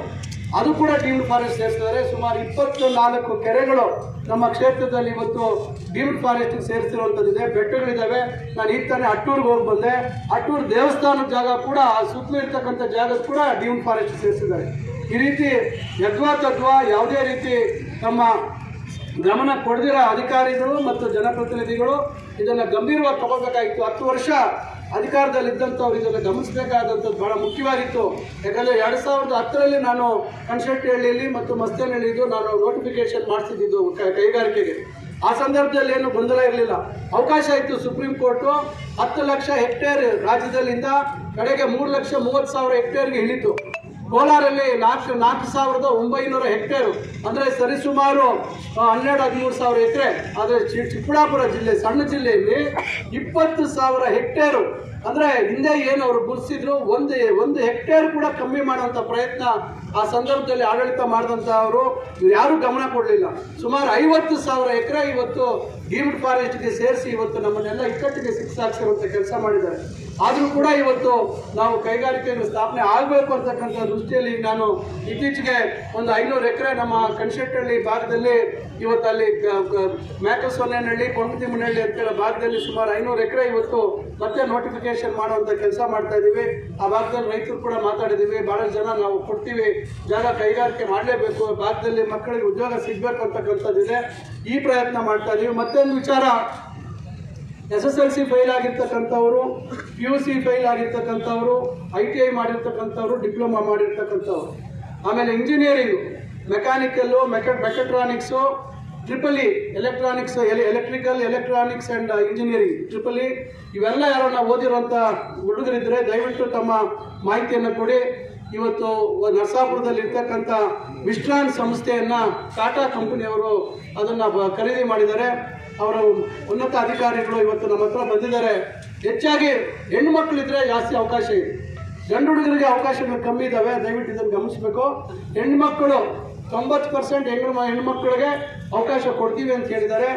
Speaker 1: ಅದು ಕೂಡ ಡೀಮ್ಡ್ ಫಾರೆಸ್ಟ್ ಸೇರಿಸಿದ್ದಾರೆ. ಸುಮಾರು ಇಪ್ಪತ್ತು ನಾಲ್ಕು ಕೆರೆಗಳು ನಮ್ಮ ಕ್ಷೇತ್ರದಲ್ಲಿ ಇವತ್ತು ಡೀಮ್ಡ್ ಫಾರೆಸ್ಟ್ ಸೇರಿಸಿರುವಂಥದ್ದಿದೆ. ಬೆಟ್ಟಗಳಿದ್ದಾವೆ ನಾನು ಈ ತಾನೇ ಅಟ್ಟೂರಿಗೆ ಹೋಗಿ ಬಂದೆ. ಅಟ್ಟೂರು ದೇವಸ್ಥಾನದ ಜಾಗ ಕೂಡ ಸುತ್ತಲೂ ಇರ್ತಕ್ಕಂಥ ಜಾಗ ಕೂಡ ಡೀಮ್ಡ್ ಫಾರೆಸ್ಟ್ ಸೇರಿಸಿದ್ದಾರೆ. ಈ ರೀತಿ ಯದ್ವಾ ತದ್ವಾ ಯಾವುದೇ ರೀತಿ ತಮ್ಮ ಗಮನ ಕೊಡದಿರೋ ಅಧಿಕಾರಿಗಳು ಮತ್ತು ಜನಪ್ರತಿನಿಧಿಗಳು ಇದನ್ನು ಗಂಭೀರವಾಗಿ ತಗೋಬೇಕಾಗಿತ್ತು ಹತ್ತು ವರ್ಷ ಅಧಿಕಾರದಲ್ಲಿದ್ದಂಥವ್ರು ಇದನ್ನು ಗಮನಿಸಬೇಕಾದಂಥದ್ದು ಬಹಳ ಮುಖ್ಯವಾಗಿತ್ತು. ಯಾಕಂದರೆ ಎರಡು ಸಾವಿರದ ಹತ್ತರಲ್ಲಿ ನಾನು ಕನ್ಸೆಟ್ಟಹಳ್ಳಿಯಲ್ಲಿ ಮತ್ತು ಮಸ್ತೇನಹಳ್ಳಿದು ನಾನು ನೋಟಿಫಿಕೇಶನ್ ಮಾಡಿಸಿದ್ದು ಕೈಗಾರಿಕೆಗೆ. ಆ ಸಂದರ್ಭದಲ್ಲಿ ಏನು ಗೊಂದಲ ಇರಲಿಲ್ಲ. ಅವಕಾಶ ಇತ್ತು ಸುಪ್ರೀಂ ಕೋರ್ಟು ಹತ್ತು ಲಕ್ಷ ಹೆಕ್ಟೇರ್ ರಾಜ್ಯದಲ್ಲಿಂದ ಕಡೆಗೆ ಮೂರು ಲಕ್ಷ ಮೂವತ್ತು ಸಾವಿರ ಹೆಕ್ಟೇರ್ಗೆ ಇಳಿತು. ಕೋಲಾರಲ್ಲಿ ನಾಲ್ಕು ನಾಲ್ಕು ಸಾವಿರದ ಒಂಬೈನೂರ ಹೆಕ್ಟೇರು ಅಂದರೆ ಸರಿಸುಮಾರು ಹನ್ನೆರಡು ಹದಿಮೂರು ಸಾವಿರ ಎಕರೆ, ಆದರೆ ಚಿ- ಚಿಕ್ಕಬಳ್ಳಾಪುರ ಜಿಲ್ಲೆ, ಸಣ್ಣ ಜಿಲ್ಲೆಯಲ್ಲಿ ಇಪ್ಪತ್ತು ಸಾವಿರ ಹೆಕ್ಟೇರು. ಅಂದರೆ ಹಿಂದೆ ಏನು ಅವರು ಗುರುತಿಸಿದ್ರು ಒಂದು ಒಂದು ಹೆಕ್ಟೇರ್ ಕೂಡ ಕಮ್ಮಿ ಮಾಡುವಂಥ ಪ್ರಯತ್ನ ಆ ಸಂದರ್ಭದಲ್ಲಿ ಆಡಳಿತ ಮಾಡಿದಂಥ ಅವರು ಯಾರೂ ಗಮನ ಕೊಡಲಿಲ್ಲ. ಸುಮಾರು ಐವತ್ತು ಸಾವಿರ ಎಕರೆ ಇವತ್ತು ಡೀಮ್ಡ್ ಫಾರೆಸ್ಟ್ಗೆ ಸೇರಿಸಿ ಇವತ್ತು ನಮ್ಮನ್ನೆಲ್ಲ ಇಕ್ಕಟ್ಟಿಗೆ ಸಿಕ್ಸಾಕ್ಸಿರುವಂಥ ಕೆಲಸ ಮಾಡಿದ್ದಾರೆ. ಆದರೂ ಕೂಡ ಇವತ್ತು ನಾವು ಕೈಗಾರಿಕೆಯನ್ನು ಸ್ಥಾಪನೆ ಆಗಬೇಕು ಅಂತಕ್ಕಂಥ ದೃಷ್ಟಿಯಲ್ಲಿ ನಾನು ಇತ್ತೀಚೆಗೆ ಒಂದು ಐನೂರು ಎಕರೆ ನಮ್ಮ ಕನ್ಶೆಟ್ಟಹಳ್ಳಿ ಭಾಗದಲ್ಲಿ ಇವತ್ತು ಅಲ್ಲಿ ಮ್ಯಾಕಲ್ಸೊನ್ನೆನಹಳ್ಳಿ ಅಂತ ಹೇಳೋ ಭಾಗದಲ್ಲಿ ಸುಮಾರು ಐನೂರು ಎಕರೆ ಇವತ್ತು ಮತ್ತೆ ನೋಟಿಫಿಕೇಶನ್ ಮಾಡುವಂಥ ಕೆಲಸ ಮಾಡ್ತಾ ಇದ್ದೀವಿ ಆ ಭಾಗದಲ್ಲಿ ರೈತರು ಕೂಡ ಮಾತಾಡಿದ್ದೀವಿ ಭಾಳಷ್ಟು ಜನ ನಾವು ಕೊಡ್ತೀವಿ. ಜಾಗ ಕೈಗಾರಿಕೆ ಮಾಡಲೇಬೇಕು. ಭಾಗದಲ್ಲಿ ಮಕ್ಕಳಿಗೆ ಉದ್ಯೋಗ ಸಿಗಬೇಕು ಅಂತಕ್ಕಂಥದ್ದಿದೆ. ಈ ಪ್ರಯತ್ನ ಮಾಡ್ತಾ ಇದ್ದೀವಿ ಮತ್ತೊಂದು ವಿಚಾರ S S L C fail ಆಗಿರ್ತಕ್ಕಂಥವ್ರು P U C fail ಆಗಿರ್ತಕ್ಕಂಥವ್ರು ಐ ಟಿ ಐ ಮಾಡಿರ್ತಕ್ಕಂಥವ್ರು ಡಿಪ್ಲೊಮಾ ಮಾಡಿರ್ತಕ್ಕಂಥವ್ರು. ಆಮೇಲೆ engineering mechanical ಮೆಕ mechatronics triple E electronics electrical electronics and engineering triple E ಇವೆಲ್ಲ ಯಾರನ್ನ ಓದಿರೋಂಥ ಹುಡುಗರಿದ್ದರೆ ದಯವಿಟ್ಟು ತಮ್ಮ ಮಾಹಿತಿಯನ್ನು ಕೊಡಿ. ಇವತ್ತು ನರಸಾಪುರದಲ್ಲಿರ್ತಕ್ಕಂಥ ಮಿಸ್ಟ್ರಾನ್ ಸಂಸ್ಥೆಯನ್ನು ಟಾಟಾ ಕಂಪನಿಯವರು ಅದನ್ನು ಖರೀದಿ ಮಾಡಿದ್ದಾರೆ. ಅವರ ಉನ್ನತ ಅಧಿಕಾರಿಗಳು ಇವತ್ತು ನಮ್ಮ ಹತ್ರ ಬಂದಿದ್ದಾರೆ. ಹೆಚ್ಚಾಗಿ ಹೆಣ್ಣು ಮಕ್ಕಳಿದ್ರೆ ಜಾಸ್ತಿ ಅವಕಾಶ ಇದೆ. ಗಂಡು ಹುಡುಗರಿಗೆ ಅವಕಾಶಗಳು ಕಮ್ಮಿ ಇದ್ದಾವೆ ದಯವಿಟ್ಟು ಇದನ್ನು ಗಮನಿಸಬೇಕು. ಹೆಣ್ಮಕ್ಕಳು ತೊಂಬತ್ತು ಪರ್ಸೆಂಟ್ ಹೆಣ್ಣು ಹೆಣ್ಮಕ್ಕಳಿಗೆ ಅವಕಾಶ ಕೊಡ್ತೀವಿ ಅಂತ ಹೇಳಿದ್ದಾರೆ.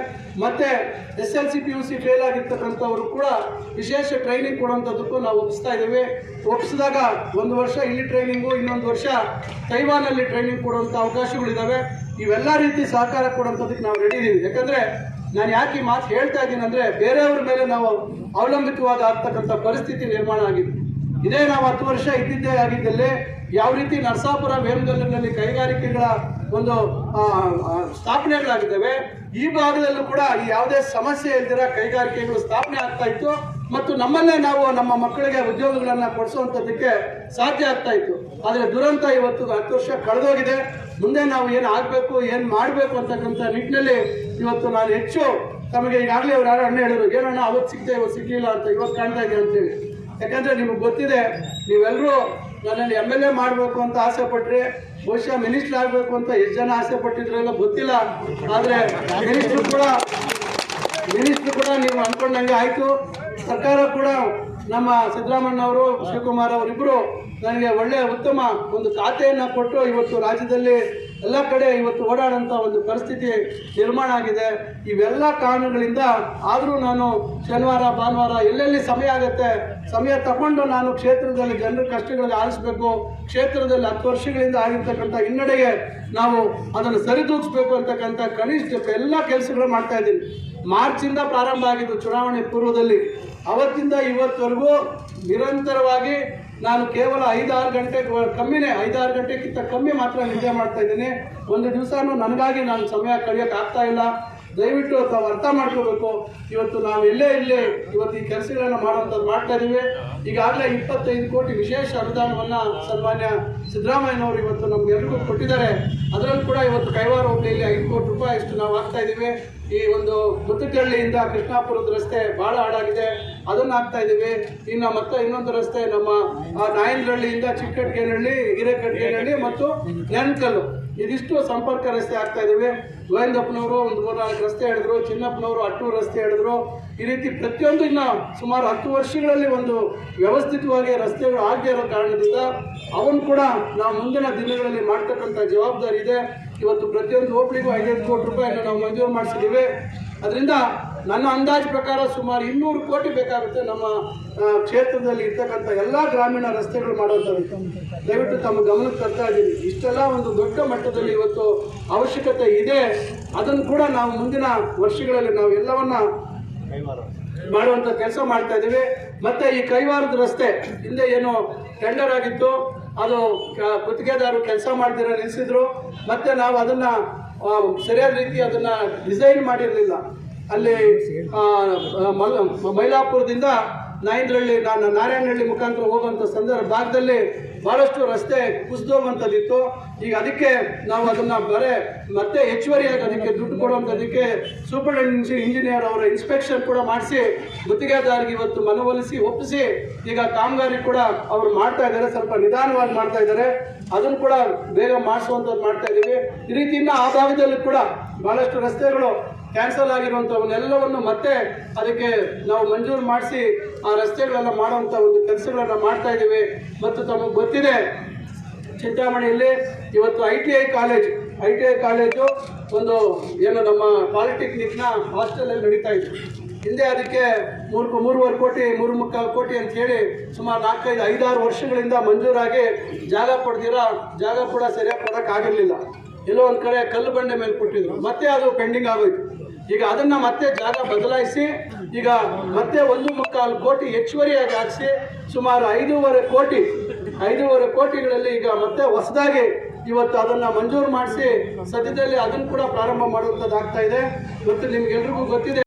Speaker 1: ಮತ್ತೆ S L C, P U C fail ಆಗಿರ್ತಕ್ಕಂಥವ್ರು ಕೂಡ ವಿಶೇಷ ಟ್ರೈನಿಂಗ್ ಕೊಡುವಂಥದ್ದಕ್ಕೂ ನಾವು ಒಪ್ಪಿಸ್ತಾ ಇದ್ದೀವಿ. ಒಪ್ಪಿಸಿದಾಗ ಒಂದು ವರ್ಷ ಇಲ್ಲಿ ಟ್ರೈನಿಂಗು ಇನ್ನೊಂದು ವರ್ಷ ತೈವಾನಲ್ಲಿ ಟ್ರೈನಿಂಗ್ ಕೊಡುವಂಥ ಅವಕಾಶಗಳಿದ್ದಾವೆ ಇವೆಲ್ಲ ರೀತಿ ಸಹಕಾರ ಕೊಡುವಂಥದ್ದಕ್ಕೆ ನಾವು ರೆಡಿ ಇದ್ದೀವಿ ಯಾಕಂದರೆ ನಾನು ಯಾಕೆ ಈ ಮಾತು ಹೇಳ್ತಾ ಇದ್ದೀನಿ ಅಂದರೆ ಬೇರೆಯವ್ರ ಮೇಲೆ ನಾವು ಅವಲಂಬಿತವಾದ ಆಗ್ತಕ್ಕಂಥ ಪರಿಸ್ಥಿತಿ ನಿರ್ಮಾಣ ಆಗಿದೆ. ಇದೇ ನಾವು ಹತ್ತು ವರ್ಷ ಇದ್ದಿದ್ದೇ ಆಗಿದ್ದಲ್ಲಿ ಯಾವ ರೀತಿ ನರಸಾಪುರ ವೇಮಗಲ್ಲಿನಲ್ಲಿ ಕೈಗಾರಿಕೆಗಳ ಒಂದು ಸ್ಥಾಪನೆಗಳಾಗಿದ್ದಾವೆ, ಈ ಭಾಗದಲ್ಲೂ ಕೂಡ ಯಾವುದೇ ಸಮಸ್ಯೆ ಇಲ್ದಿರ ಕೈಗಾರಿಕೆಗಳು ಸ್ಥಾಪನೆ ಆಗ್ತಾ ಇತ್ತು. ಮತ್ತು ನಮ್ಮನ್ನೇ ನಾವು ನಮ್ಮ ಮಕ್ಕಳಿಗೆ ಉದ್ಯೋಗಗಳನ್ನ ಕೊಡಿಸುವಂಥದ್ದಕ್ಕೆ ಸಾಧ್ಯ ಆಗ್ತಾ ಇತ್ತು. ಆದರೆ ದುರಂತ ಇವತ್ತು ಹತ್ತು ವರ್ಷ ಕಳೆದೋಗಿದೆ. ಮುಂದೆ ನಾವು ಏನು ಆಗಬೇಕು, ಏನು ಮಾಡಬೇಕು ಅಂತಕ್ಕಂಥ ನಿಟ್ಟಿನಲ್ಲಿ ಇವತ್ತು ನಾನು ಹೆಚ್ಚು ತಮಗೆ ಈಗಾಗಲೇ ಅವ್ರು ಯಾರು ಅಣ್ಣ ಹೇಳಿದ್ರು, ಏನಣ್ಣ, ಅವತ್ತು ಸಿಗ್ತಾ ಇವತ್ತು ಸಿಗಲಿಲ್ಲ ಅಂತ, ಇವತ್ತು ಕಾಣ್ತಾ ಇದೆ ಅಂತೇಳಿ ಯಾಕಂದ್ರೆ ನಿಮಗೆ ಗೊತ್ತಿದೆ ನೀವೆಲ್ಲರೂ ನನ್ನಲ್ಲಿ ಎಂ ಎಲ್ ಎ ಮಾಡಬೇಕು ಅಂತ ಆಸೆ ಪಟ್ಟರೆ ಬಹುಶಃ ಮಿನಿಸ್ಟರ್ ಆಗಬೇಕು ಅಂತ ಎಷ್ಟು ಜನ ಆಸೆ ಪಟ್ಟಿದ್ರೆಲ್ಲ ಗೊತ್ತಿಲ್ಲ. ಆದರೆ ಮಿನಿಸ್ಟ್ರು ಕೂಡ ಮಿನಿಸ್ಟ್ರು ಕೂಡ ನೀವು ಅಂದ್ಕೊಂಡಂಗೆ ಆಯಿತು. ಸರ್ಕಾರ ಕೂಡ ನಮ್ಮ ಸಿದ್ದರಾಮಣ್ಣ ಅವರು ಶಿವಕುಮಾರ್ ಅವರಿಬ್ಬರು ನನಗೆ ಒಳ್ಳೆಯ ಉತ್ತಮ ಒಂದು ಖಾತೆಯನ್ನು ಕೊಟ್ಟು ಇವತ್ತು ರಾಜ್ಯದಲ್ಲಿ ಎಲ್ಲ ಕಡೆ ಇವತ್ತು ಓಡಾಡೋಂಥ ಒಂದು ಪರಿಸ್ಥಿತಿ ನಿರ್ಮಾಣ ಆಗಿದೆ. ಇವೆಲ್ಲ ಕಾರಣಗಳಿಂದ ಆದರೂ ನಾನು ಶನಿವಾರ, ಭಾನುವಾರ ಎಲ್ಲೆಲ್ಲಿ ಸಮಯ ಆಗುತ್ತೆ, ಸಮಯ ತಗೊಂಡು ನಾನು ಕ್ಷೇತ್ರದಲ್ಲಿ ಜನರ ಕಷ್ಟಗಳಿಗೆ ಆಲಿಸಬೇಕು, ಕ್ಷೇತ್ರದಲ್ಲಿ ಹತ್ತು ವರ್ಷಗಳಿಂದ ಆಗಿರ್ತಕ್ಕಂಥ ಹಿನ್ನಡೆಗೆ ನಾವು ಅದನ್ನು ಸರಿದೂಗಿಸ್ಬೇಕು ಅಂತಕ್ಕಂಥ ಕನಿಷ್ಠ ಎಲ್ಲ ಕೆಲಸಗಳು ಮಾಡ್ತಾ ಇದ್ದೀನಿ. ಮಾರ್ಚಿಂದ ಪ್ರಾರಂಭ ಆಗಿದ್ದು ಚುನಾವಣೆ ಪೂರ್ವದಲ್ಲಿ. ಅವತ್ತಿಂದ ಇವತ್ತವರೆಗೂ ನಿರಂತರವಾಗಿ ನಾನು ಕೇವಲ ಐದಾರು ಗಂಟೆ ಕಮ್ಮಿನೇ, ಐದಾರು ಗಂಟೆಗಿಂತ ಕಮ್ಮಿ ಮಾತ್ರ ನಿದ್ದೆ ಮಾಡ್ತಾ ಇದ್ದೀನಿ. ಒಂದು ದಿವಸನೂ ನನಗಾಗಿ ನಾನು ಸಮಯ ಕಳೆಯೋಕ್ಕಾಗ್ತಾ ಇಲ್ಲ. ದಯವಿಟ್ಟು ತಾವು ಅರ್ಥ ಮಾಡ್ಕೋಬೇಕು. ಇವತ್ತು ನಾವು ಎಲ್ಲೇ ಇಲ್ಲೇ ಇವತ್ತು ಈ ಕೆಲಸಗಳನ್ನು ಮಾಡುವಂಥದ್ದು ಮಾಡ್ತಾ ಇದ್ದೀವಿ ಈಗಾಗಲೇ ಇಪ್ಪತ್ತೈದು ಕೋಟಿ ವಿಶೇಷ ಅನುದಾನವನ್ನು ಸನ್ಮಾನ್ಯ ಸಿದ್ದರಾಮಯ್ಯನವರು ಇವತ್ತು ನಮ್ಗೆಲ್ರಿಗೂ ಕೊಟ್ಟಿದ್ದಾರೆ. ಅದರಲ್ಲೂ ಕೂಡ ಇವತ್ತು ಕೈವಾರ ಹೋಬಳಿಯಲ್ಲಿ ಐದು ಕೋಟಿ ರೂಪಾಯಿ ಅಷ್ಟು ನಾವು ಹಾಕ್ತಾ ಇದ್ದೀವಿ ಈ ಒಂದು ಮುತ್ತುಕಳ್ಳಿಯಿಂದ ಕೃಷ್ಣಾಪುರದ ರಸ್ತೆ ಭಾಳ ಹಾಳಾಗಿದೆ. ಅದನ್ನು ಹಾಕ್ತಾ ಇದ್ದೀವಿ ಇನ್ನು ಮತ್ತೆ ಇನ್ನೊಂದು ರಸ್ತೆ ನಮ್ಮ ನಾಯನಹಳ್ಳಿಯಿಂದ ಚಿಕ್ಕಟ್ಗೇನಹಳ್ಳಿ, ಹಿರೇಕಟ್ಗೇನಹಳ್ಳಿ ಮತ್ತು ನೆನ್ಕಲ್ಲು. ಇದಿಷ್ಟು ಸಂಪರ್ಕ ರಸ್ತೆ ಆಗ್ತಾ ಇದ್ದೀವಿ ಗೋವಿಂದಪ್ಪನವರು ಒಂದು ಮೂರ್ನಾಲ್ಕು ರಸ್ತೆ ಹೇಳಿದ್ರು, ಚಿನ್ನಪ್ಪನವರು ಅಟ್ಟೂರು ರಸ್ತೆ ಹೇಳಿದ್ರು. ಈ ರೀತಿ ಪ್ರತಿಯೊಂದು ಇನ್ನು ಸುಮಾರು ಹತ್ತು ವರ್ಷಗಳಲ್ಲಿ ಒಂದು ವ್ಯವಸ್ಥಿತವಾಗಿ ರಸ್ತೆಗಳು ಆಗದೇ ಇರೋ ಕಾರಣದಿಂದ ಅವನು ಕೂಡ ನಾವು ಮುಂದಿನ ದಿನಗಳಲ್ಲಿ ಮಾಡ್ತಕ್ಕಂಥ ಜವಾಬ್ದಾರಿ ಇದೆ. ಇವತ್ತು ಪ್ರತಿಯೊಂದು ಹೋಬಳಿಗೂ ಐದೈದು ಕೋಟಿ ರೂಪಾಯಿನ ನಾವು ಮಂಜೂರು ಮಾಡಿಸಿದ್ದೀವಿ. ಅದರಿಂದ ನನ್ನ ಅಂದಾಜು ಪ್ರಕಾರ ಸುಮಾರು ಇನ್ನೂರು ಕೋಟಿ ಬೇಕಾಗುತ್ತೆ ನಮ್ಮ ಕ್ಷೇತ್ರದಲ್ಲಿ ಇರ್ತಕ್ಕಂಥ ಎಲ್ಲ ಗ್ರಾಮೀಣ ರಸ್ತೆಗಳು ಮಾಡುವಂಥ ದಯವಿಟ್ಟು ತಮ್ಮ ಗಮನಕ್ಕೆ ತರ್ತಾ ಇದ್ದೀನಿ. ಇಷ್ಟೆಲ್ಲ ಒಂದು ದೊಡ್ಡ ಮಟ್ಟದಲ್ಲಿ ಇವತ್ತು ಅವಶ್ಯಕತೆ ಇದೆ. ಅದನ್ನು ಕೂಡ ನಾವು ಮುಂದಿನ ವರ್ಷಗಳಲ್ಲಿ ನಾವು ಎಲ್ಲವನ್ನ ಮಾಡುವಂಥ ಕೆಲಸ ಮಾಡ್ತಾ ಇದ್ದೀವಿ. ಮತ್ತೆ ಈ ಕೈವಾರದ ರಸ್ತೆ ಹಿಂದೆ ಏನು ಟೆಂಡರ್ ಆಗಿತ್ತು. ಅದು ಗುತ್ತಿಗೆದಾರರು ಕೆಲಸ ಮಾಡ್ದಿರ ನಿಲ್ಲಿಸಿದ್ರು ಮತ್ತೆ ನಾವು ಅದನ್ನ ಸರಿಯಾದ ರೀತಿ ಅದನ್ನ ಡಿಸೈನ್ ಮಾಡಿರಲಿಲ್ಲ. ಅಲ್ಲಿ ಮೈಲಾಪುರದಿಂದ ನಾಯಂದ್ರಹಳ್ಳಿ ನಾನು ನಾರಾಯಣಹಳ್ಳಿ ಮುಖಾಂತರ ಹೋಗುವಂಥ ಸಂದರ್ಭ ಭಾಗದಲ್ಲಿ ಭಾಳಷ್ಟು ರಸ್ತೆ ಕುಸಿದೋಗುವಂಥದ್ದಿತ್ತು ಈಗ ಅದಕ್ಕೆ ನಾವು ಅದನ್ನು ಬರೇ, ಮತ್ತೆ ಹೆಚ್ಚುವರಿಯಾಗಿ ಅದಕ್ಕೆ ದುಡ್ಡು ಕೊಡುವಂಥದಕ್ಕೆ ಸೂಪರ್ ಇಂಜಿನಿಯರ್ ಅವರ ಇನ್ಸ್ಪೆಕ್ಷನ್ ಕೂಡ ಮಾಡಿಸಿ, ಗುತ್ತಿಗೆದಾರಿಗೆ ಇವತ್ತು ಮನವೊಲಿಸಿ, ಒಪ್ಪಿಸಿ, ಈಗ ಕಾಮಗಾರಿ ಕೂಡ ಅವರು ಮಾಡ್ತಾ ಇದ್ದಾರೆ, ಸ್ವಲ್ಪ ನಿಧಾನವಾಗಿ ಮಾಡ್ತಾ ಇದ್ದಾರೆ. ಅದನ್ನು ಕೂಡ ಬೇಗ ಮಾಡಿಸುವಂಥದ್ದು ಮಾಡ್ತಾ ಇದ್ದೀವಿ. ಈ ರೀತಿಯಿಂದ ಆ ಭಾಗದಲ್ಲಿ ಕೂಡ ಭಾಳಷ್ಟು ರಸ್ತೆಗಳು ಕ್ಯಾನ್ಸಲ್ ಆಗಿರುವಂಥವನ್ನೆಲ್ಲವನ್ನು ಮತ್ತೆ ಅದಕ್ಕೆ ನಾವು ಮಂಜೂರು ಮಾಡಿಸಿ ಆ ರಸ್ತೆಗಳೆಲ್ಲ ಮಾಡುವಂಥ ಒಂದು ಕೆಲಸಗಳನ್ನು ಮಾಡ್ತಾ ಇದ್ದೀವಿ. ಮತ್ತು ತಮಗೆ ಗೊತ್ತಿದೆ, ಚಿಂತಾಮಣಿಯಲ್ಲಿ ಇವತ್ತು I T I college I T I college ಒಂದು ಏನು ನಮ್ಮ ಪಾಲಿಟೆಕ್ನಿಕ್ನ ಹಾಸ್ಟೆಲಲ್ಲಿ ನಡೀತಾ ಇದೆ. ಹಿಂದೆ ಅದಕ್ಕೆ ಮೂರು ಮೂರುವರೆ ಕೋಟಿ, ಮೂರು ಮುಕ್ಕಾಲು ಕೋಟಿ ಅಂತ ಹೇಳಿ ಸುಮಾರು ನಾಲ್ಕೈದು, ಐದಾರು ವರ್ಷಗಳಿಂದ ಮಂಜೂರಾಗಿ ಜಾಗ ಪಡೆದಿರೋ ಜಾಗ ಕೂಡ ಸರಿಯಾಗಿ ಕೊಡೋಕ್ಕಾಗಿರಲಿಲ್ಲ. ಎಲ್ಲೋ ಒಂದು ಕಡೆ ಕಲ್ಲು ಬಂಡೆ ಮೇಲೆ ಕೊಟ್ಟಿದ್ರು. ಮತ್ತೆ ಅದು ಪೆಂಡಿಂಗ್ ಆಗೋಯ್ತು. ಈಗ ಅದನ್ನ ಮತ್ತೆ ಜಾಗ ಬದಲಾಯಿಸಿ, ಈಗ ಮತ್ತೆ ಒಂದು ಮುಕ್ಕಾಲು ಕೋಟಿ ಹೆಚ್ಚುವರಿಯಾಗಿ ಹಾಕಿಸಿ, ಸುಮಾರು ಐದೂವರೆ ಕೋಟಿ, ಐದೂವರೆ ಕೋಟಿಗಳಲ್ಲಿ ಈಗ ಮತ್ತೆ ಹೊಸದಾಗಿ ಇವತ್ತು ಅದನ್ನ ಮಂಜೂರು ಮಾಡಿಸಿ, ಸದ್ಯದಲ್ಲಿ ಅದನ್ನು ಕೂಡ ಪ್ರಾರಂಭ ಮಾಡುವಂಥದ್ದು ಆಗ್ತಾ ಇದೆ. ಮತ್ತು ನಿಮ್ಗೆಲ್ರಿಗೂ ಗೊತ್ತಿದೆ